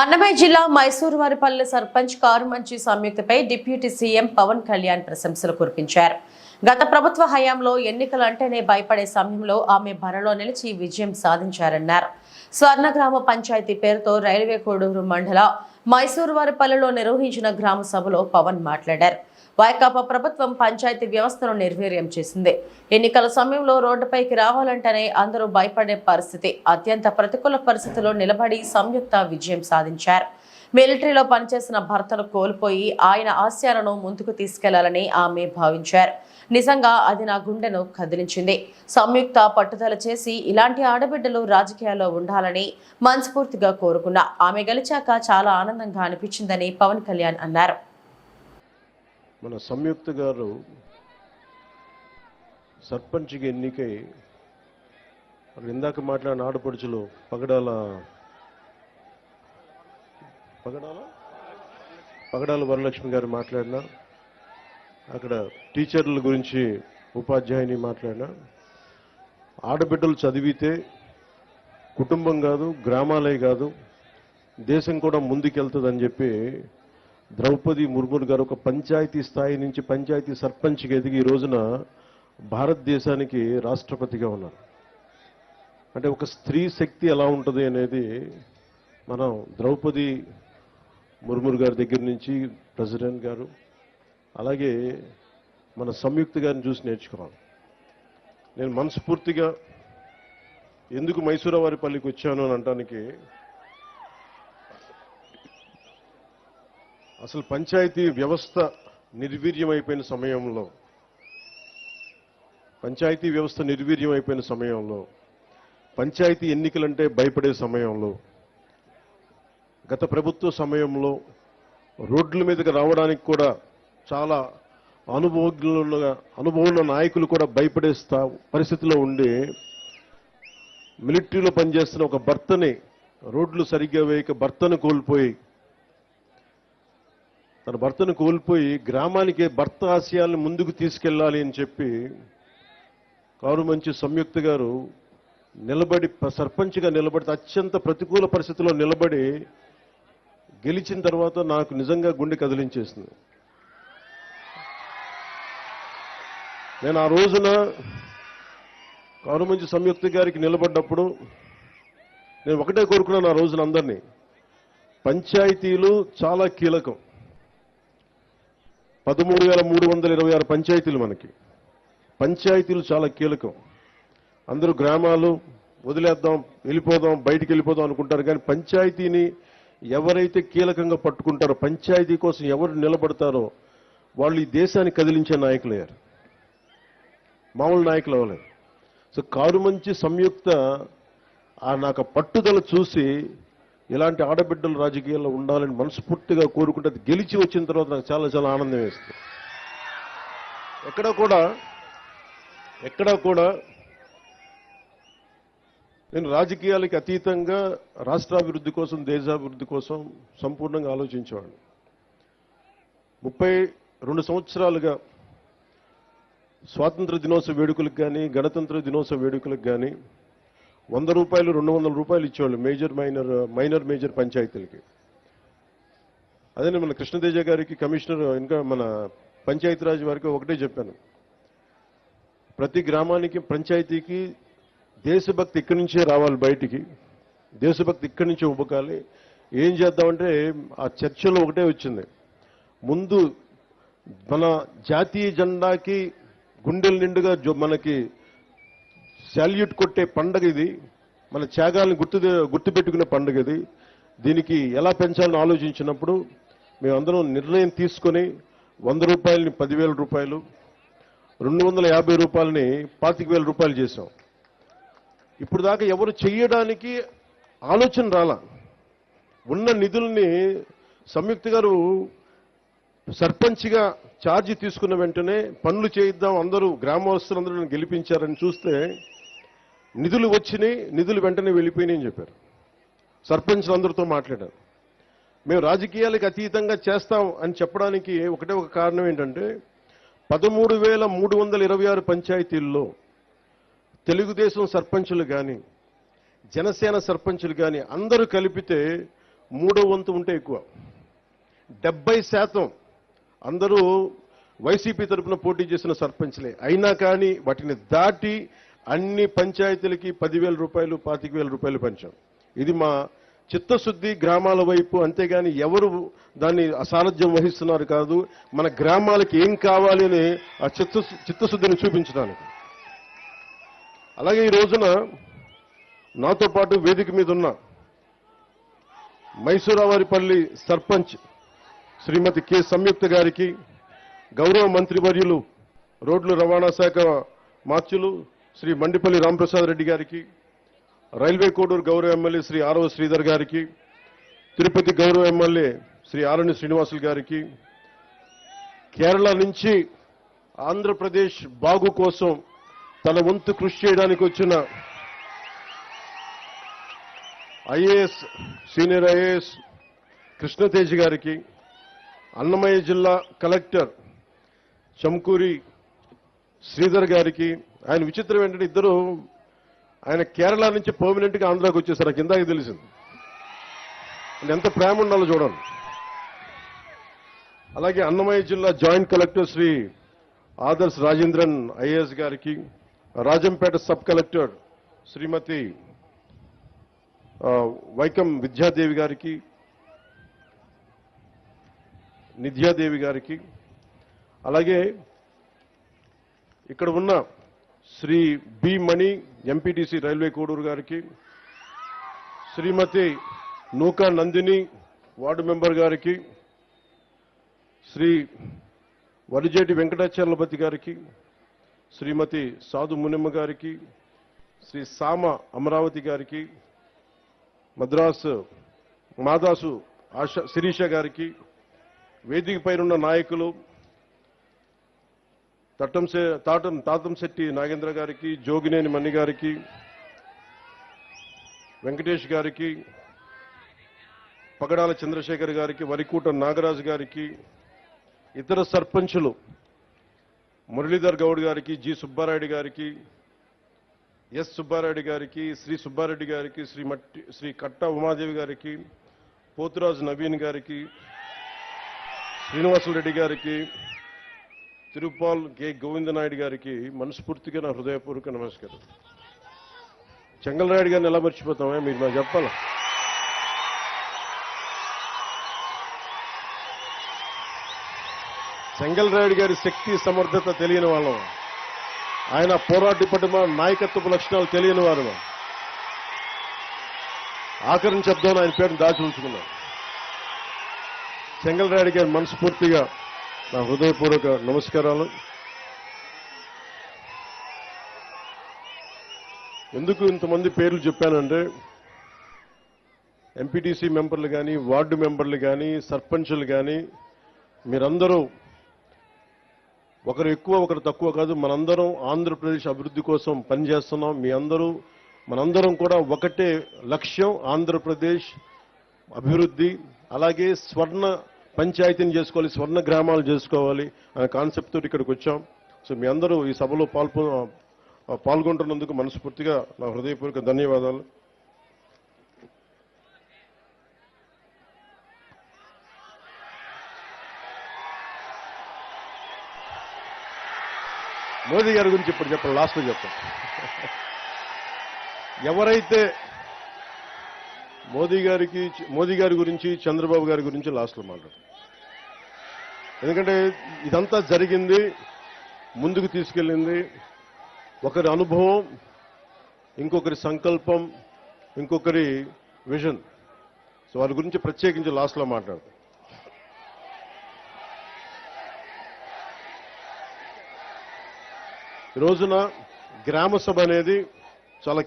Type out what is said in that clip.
అన్నమయ్య జిల్లా మైసూరు వారిపల్లె సర్పంచ్ కారు మంచి సంయుక్తపై డిప్యూటీ సీఎం పవన్ కళ్యాణ్ ప్రశంసలు కురిపించారు. గత ప్రభుత్వ హయాంలో ఎన్నికలు అంటేనే భయపడే సమయంలో ఆమె బరలో నిలిచి విజయం సాధించారన్నారు. స్వర్ణగ్రామ పంచాయతీ పేరుతో రైల్వే కోడూరు మండల మైసూరు వారిపల్లెలో నిర్వహించిన గ్రామ సభలో పవన్ మాట్లాడారు. వైకాపా ప్రభుత్వం పంచాయతీ వ్యవస్థను నిర్వీర్యం చేసింది. ఎన్నికల సమయంలో రోడ్డుపైకి రావాలంటేనే అందరూ భయపడే పరిస్థితి. అత్యంత ప్రతికూల పరిస్థితుల్లో నిలబడి సంయుక్త విజయం సాధించారు. మిలిటరీలో పనిచేసిన భర్తను కోల్పోయి ఆయన ఆశయాలను ముందుకు తీసుకెళ్ళాలని ఆమె భావించారు. నిజంగా అది నా గుండెను కదిలించింది. సంయుక్త పట్టుదల చేసి ఇలాంటి ఆడబిడ్డలు రాజకీయాల్లో ఉండాలని మనస్ఫూర్తిగా కోరుకున్నా. ఆమె గెలిచాక చాలా ఆనందంగా అనిపించిందని పవన్ కళ్యాణ్ అన్నారు. మన సంయుక్త గారు సర్పంచ్కి ఎన్నికై అక్కడ ఇందాక మాట్లాడిన ఆడపడుచులు పగడాల పగడాల? పగడాల వరలక్ష్మి గారు మాట్లాడిన అక్కడ టీచర్ల గురించి ఉపాధ్యాయుని మాట్లాడినా ఆడబిడ్డలు చదివితే కుటుంబం కాదు గ్రామాలే కాదు దేశం కూడా ముందుకెళ్తుందని చెప్పి ద్రౌపది ముర్ముర్ గారు ఒక పంచాయతీ స్థాయి నుంచి పంచాయతీ సర్పంచ్కి ఎదిగి ఈ రోజున భారతదేశానికి రాష్ట్రపతిగా ఉన్నారు. అంటే ఒక స్త్రీ శక్తి ఎలా ఉంటుంది అనేది మనం ద్రౌపది ముర్ముర్ గారి దగ్గర నుంచి ప్రెసిడెంట్ గారు అలాగే మన సంయుక్త గారిని చూసి నేర్చుకోవాలి. నేను మనస్ఫూర్తిగా ఎందుకు మైసూరవారిపల్లికి వచ్చాను అని అంటానికి అసలు పంచాయతీ వ్యవస్థ నిర్వీర్యమైపోయిన సమయంలో పంచాయతీ వ్యవస్థ నిర్వీర్యమైపోయిన సమయంలో పంచాయతీ ఎన్నికలంటే భయపడే సమయంలో గత ప్రభుత్వ సమయంలో రోడ్ల మీదకి రావడానికి కూడా చాలా అనుభవజ్ఞులుగా అనుభవం ఉన్న నాయకులు కూడా భయపడే పరిస్థితిలో ఉండి మిలిటరీలో పనిచేస్తున్న ఒక భర్తని రోడ్లు సరిగ్గా వేయక భర్తను కోల్పోయి తన భర్తను కోల్పోయి గ్రామానికి భర్త ఆశయాలను ముందుకు తీసుకెళ్ళాలి అని చెప్పి కారు మంచి సంయుక్త గారు నిలబడి సర్పంచ్గా నిలబడి అత్యంత ప్రతికూల పరిస్థితిలో నిలబడి గెలిచిన తర్వాత నాకు నిజంగా గుండె కదిలించేసింది. నేను ఆ రోజున కారుమంచి సంయుక్త గారికి నిలబడ్డప్పుడు నేను ఒకటే కోరుకున్నాను ఆ రోజున అందరినీ. పంచాయతీలు చాలా కీలకం. పదమూడు వేల మూడు వందల ఇరవై ఆరు పంచాయతీలు మనకి. పంచాయతీలు చాలా కీలకం. అందరూ గ్రామాలు వదిలేద్దాం వెళ్ళిపోదాం బయటికి వెళ్ళిపోదాం అనుకుంటారు కానీ పంచాయతీని ఎవరైతే కీలకంగా పట్టుకుంటారో పంచాయతీ కోసం ఎవరు నిలబడతారో వాళ్ళు ఈ దేశాన్ని కదిలించే నాయకులయ్యారు మామూలు నాయకులు అవ్వలేదు. సో కారు మంచి సంయుక్త ఆ నాకు పట్టుదల చూసి ఇలాంటి ఆడబిడ్డలు రాజకీయాల్లో ఉండాలని మనస్ఫూర్తిగా కోరుకుంటే అది గెలిచి వచ్చిన తర్వాత నాకు చాలా చాలా ఆనందం వేస్తుంది. ఎక్కడ కూడా ఎక్కడ కూడా నేను రాజకీయాలకి అతీతంగా రాష్ట్రాభివృద్ధి కోసం దేశాభివృద్ధి కోసం సంపూర్ణంగా ఆలోచించేవాడిని. ముప్పై రెండు సంవత్సరాలుగా స్వాతంత్ర దినోత్సవ వేడుకలకు కానీ గణతంత్ర దినోత్సవ వేడుకలకు కానీ వంద రూపాయలు రెండు వందల రూపాయలు ఇచ్చేవాళ్ళు మేజర్ మైనర్ మైనర్ మేజర్ పంచాయతీలకి. అదే మన కృష్ణతేజ గారికి కమిషనర్ ఇంకా మన పంచాయతీరాజ్ వారికి ఒకటే చెప్పాను. ప్రతి గ్రామానికి పంచాయతీకి దేశభక్తి ఇక్కడి నుంచే రావాలి బయటికి. దేశభక్తి ఇక్కడి నుంచే ఉబ్బకాలి. ఏం చేద్దామంటే ఆ చర్చలో ఒకటే వచ్చింది. ముందు మన జాతీయ జెండాకి గుండెల నిండుగా మనకి శాల్యూట్ కొట్టే పండగ ఇది. మన త్యాగాలను గుర్తు గుర్తుపెట్టుకునే పండుగ ఇది. దీనికి ఎలా పెంచాలని ఆలోచించినప్పుడు మేమందరం నిర్ణయం తీసుకొని వంద రూపాయలని పదివేల రూపాయలు రెండు వందల యాభై రూపాయలని పాతిక వేల రూపాయలు చేశాం. ఇప్పుడు దాకా ఎవరు చేయడానికి ఆలోచన రాలా. ఉన్న నిధుల్ని సంయుక్త గారు సర్పంచ్గా ఛార్జీ తీసుకున్న వెంటనే పనులు చేయిద్దాం అందరూ గ్రామస్తులందరూ గెలిపించారని చూస్తే నిధులు వచ్చినాయి నిధులు వెంటనే వెళ్ళిపోయినాయని చెప్పారు. సర్పంచ్లు అందరితో మాట్లాడారు. మేము రాజకీయాలకు అతీతంగా చేస్తాం అని చెప్పడానికి ఒకటే ఒక కారణం ఏంటంటే పదమూడు వేల మూడు వందల ఇరవై ఆరు పంచాయతీల్లో తెలుగుదేశం సర్పంచులు కానీ జనసేన సర్పంచులు కానీ అందరూ కలిపితే మూడో వంతు ఉంటే ఎక్కువ. డెబ్బై శాతం అందరూ వైసీపీ తరపున పోటీ చేసిన సర్పంచ్లే. అయినా కానీ వాటిని దాటి అన్ని పంచాయతీలకి పదివేల రూపాయలు పాతిక వేల రూపాయలు పంచాం. ఇది మా చిత్తశుద్ధి గ్రామాల వైపు అంతేగాని ఎవరు దాన్ని అసారథ్యం వహిస్తున్నారు కాదు మన గ్రామాలకి ఏం కావాలి అని ఆ చిత్త చిత్తశుద్ధిని చూపించడానికి. అలాగే ఈ రోజున నాతో పాటు వేదిక మీద ఉన్న మైసూరావారిపల్లి సర్పంచ్ శ్రీమతి కె. సంయుక్త గారికి గౌరవ మంత్రివర్యులు రోడ్లు రవాణా శాఖ మార్చులు శ్రీ మండిపల్లి రామప్రసాద్ రెడ్డి గారికి రైల్వే కోడూరు గౌరవ ఎమ్మెల్యే శ్రీ ఆరవ శ్రీధర్ గారికి తిరుపతి గౌరవ ఎమ్మెల్యే శ్రీ ఆరణి శ్రీనివాసులు గారికి కేరళ నుంచి ఆంధ్రప్రదేశ్ బాగు కోసం తన వంతు కృషి చేయడానికి వచ్చిన ఐఏఎస్ సీనియర్ ఐఏఎస్ కృష్ణతేజ్ గారికి అన్నమయ్య జిల్లా కలెక్టర్ చంకూరి శ్రీధర్ గారికి ఆయన విచిత్రం ఏంటంటే ఇద్దరు ఆయన కేరళ నుంచి పర్మనెంట్గా ఆంధ్రాకి వచ్చేసారు. నాకు ఇందాక తెలిసింది. ఎంత ప్రేమ ఉండాలో చూడండి అలాగే అన్నమయ్య జిల్లా joint collector Shri Adarsh Rajendran IAS గారికి రాజంపేట సబ్ కలెక్టర్ శ్రీమతి వైకం విద్యాదేవి గారికి నిధ్యాదేవి గారికి అలాగే ఇక్కడ ఉన్న Shri B Mani MPTC railway Koduru గారికి శ్రీమతి నూకా నందిని వార్డు మెంబర్ గారికి శ్రీ వరిజేటి వెంకటాచలపతి గారికి శ్రీమతి సాధు మునిమ్మ గారికి శ్రీ సామ అమరావతి గారికి మద్రాసు మాదాసు ఆశ శిరీష గారికి వేదిక పైనున్న నాయకులు తట్టంశే తాటం తాతంశెట్టి నాగేంద్ర గారికి జోగినేని మణి గారికి వెంకటేష్ గారికి పగడాల చంద్రశేఖర్ గారికి వరికూట నాగరాజు గారికి ఇతర సర్పంచులు మురళీధర్ గౌడ్ గారికి జి సుబ్బారాయుడు గారికి ఎస్ సుబ్బారెడ్డి గారికి శ్రీ సుబ్బారెడ్డి గారికి శ్రీ మట్టి శ్రీ కట్ట ఉమాదేవి గారికి పోతురాజు నవీన్ గారికి శ్రీనివాసులరెడ్డి గారికి తిరుపాల్ కె. గోవిందనాయుడు గారికి మనస్ఫూర్తిగా నా హృదయపూర్వక నమస్కారం. చెంగలరాయుడు గారిని ఎలా మర్చిపోతామే? మీరు నాకు చెప్పాలా? చెంగలరాయుడు గారి శక్తి సమర్థత తెలియని వాళ్ళం. ఆయన పోరాటి పట్టుమ నాయకత్వపు లక్షణాలు తెలియని వారు. ఆఖరిని చెప్దాం ఆయన పేరును దాచి ఉంచుకున్నాం. చెంగలరాయుడు గారి మనస్ఫూర్తిగా నా హృదయపూర్వక నమస్కారాలు. ఎందుకు ఇంతమంది పేర్లు చెప్పానంటే ఎంపీటీసీ మెంబర్లు కానీ వార్డు మెంబర్లు కానీ సర్పంచులు కానీ మీరందరూ ఒకరు ఎక్కువ ఒకరు తక్కువ కాదు మనందరం ఆంధ్రప్రదేశ్ అభివృద్ధి కోసం పనిచేస్తున్నాం. మీ అందరూ మనందరం కూడా ఒకటే లక్ష్యం ఆంధ్రప్రదేశ్ అభివృద్ధి అలాగే స్వర్ణ పంచాయతీని చేసుకోవాలి స్వర్ణ గ్రామాలు చేసుకోవాలి అనే కాన్సెప్ట్ తోటి ఇక్కడికి వచ్చాం. సో మీ అందరూ ఈ సభలో పాల్పొ పాల్గొంటున్నందుకు మనస్ఫూర్తిగా నా హృదయపూర్వక ధన్యవాదాలు. మోదీ గారి గురించి ఇప్పుడు చెప్పండి లాస్ట్లో చెప్తాను ఎవరైతే మోదీ గారికి మోదీ గారి గురించి చంద్రబాబు గారి గురించి లాస్ట్లో మాట్లాడతారు ఎందుకంటే ఇదంతా జరిగింది ముందుకు తీసుకెళ్ళింది. ఒకరి అనుభవం ఇంకొకరి సంకల్పం ఇంకొకరి విజన్. సో వారి గురించి ప్రత్యేకించి లాస్ట్లో మాట్లాడతాం. ఈ రోజున గ్రామ సభ అనేది చాలా